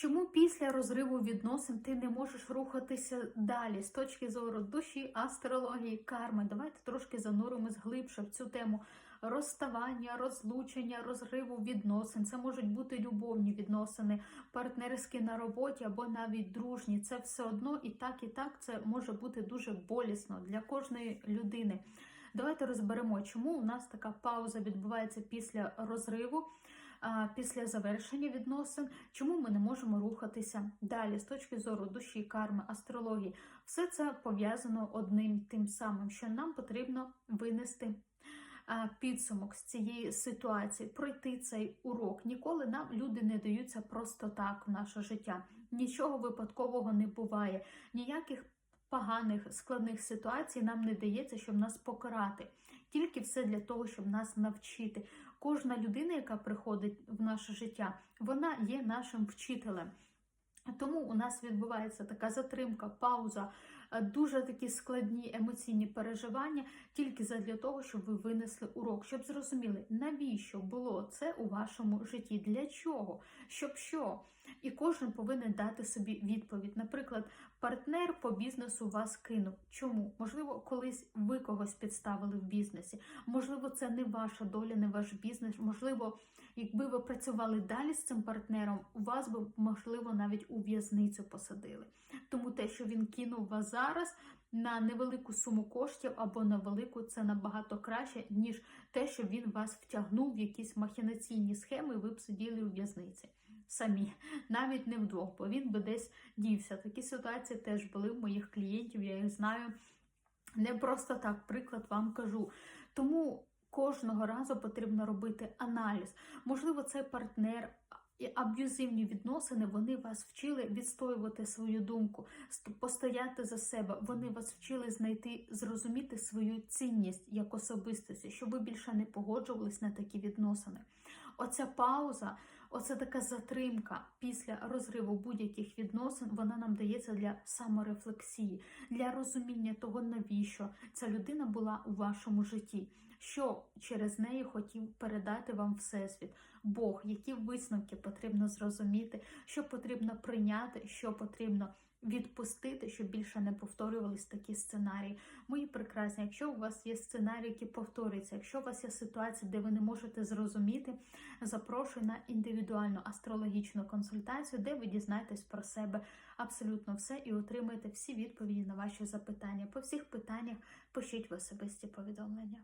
Чому після розриву відносин ти не можеш рухатися далі з точки зору душі, астрології, карми? Давайте трошки зануримось глибше в цю тему розставання, розлучення, розриву відносин. Це можуть бути любовні відносини, партнерські на роботі або навіть дружні. Це все одно і так, і так це може бути дуже болісно для кожної людини. Давайте розберемо, чому у нас така пауза відбувається після розриву після завершення відносин, чому ми не можемо рухатися далі з точки зору душі, карми, астрології. Все це пов'язано одним тим самим, що нам потрібно винести. Підсумок з цієї ситуації, пройти цей урок. Ніколи нам люди не даються просто так в наше життя. Нічого випадкового не буває, ніяких поганих складних ситуацій нам не дається, щоб нас покарати. Тільки все для того, щоб нас навчити. Кожна людина, яка приходить в наше життя, вона є нашим вчителем. Тому у нас відбувається така затримка, пауза, дуже такі складні емоційні переживання, тільки для того, щоб ви винесли урок, щоб зрозуміли, навіщо було це у вашому житті, для чого, щоб що. І кожен повинен дати собі відповідь. Наприклад, партнер по бізнесу вас кинув. Чому? Можливо, колись ви когось підставили в бізнесі. Можливо, це не ваша доля, не ваш бізнес. Можливо, якби ви працювали далі з цим партнером, у вас би, можливо, навіть у в'язницю посадили. Тому те, що він кинув вас зараз. На невелику суму коштів або на велику це набагато краще, ніж те, що він вас втягнув в якісь махінаційні схеми, ви б сиділи у в'язниці самі, навіть не вдвох, бо він би десь дівся. Такі ситуації теж були в моїх клієнтів, я їх знаю. Не просто так, приклад вам кажу. Тому кожного разу потрібно робити аналіз. Можливо, цей партнер. І аб'юзивні відносини вони вас вчили відстоювати свою думку, постояти за себе. Вони вас вчили знайти, зрозуміти свою цінність як особистості, щоб ви більше не погоджувались на такі відносини. Оця пауза, оця така затримка після розриву будь-яких відносин, вона нам дається для саморефлексії, для розуміння того, навіщо ця людина була у вашому житті, що через неї хотів передати вам Всесвіт, Бог, які висновки потрібно зрозуміти, що потрібно прийняти, що потрібно відпустити, щоб більше не повторювались такі сценарії. Мої прекрасні, якщо у вас є сценарії, які повторюються, якщо у вас є ситуація, де ви не можете зрозуміти, запрошую на індивідуальну астрологічну консультацію, де ви дізнаєтесь про себе абсолютно все і отримаєте всі відповіді на ваші запитання. По всіх питаннях пишіть в особисті повідомлення.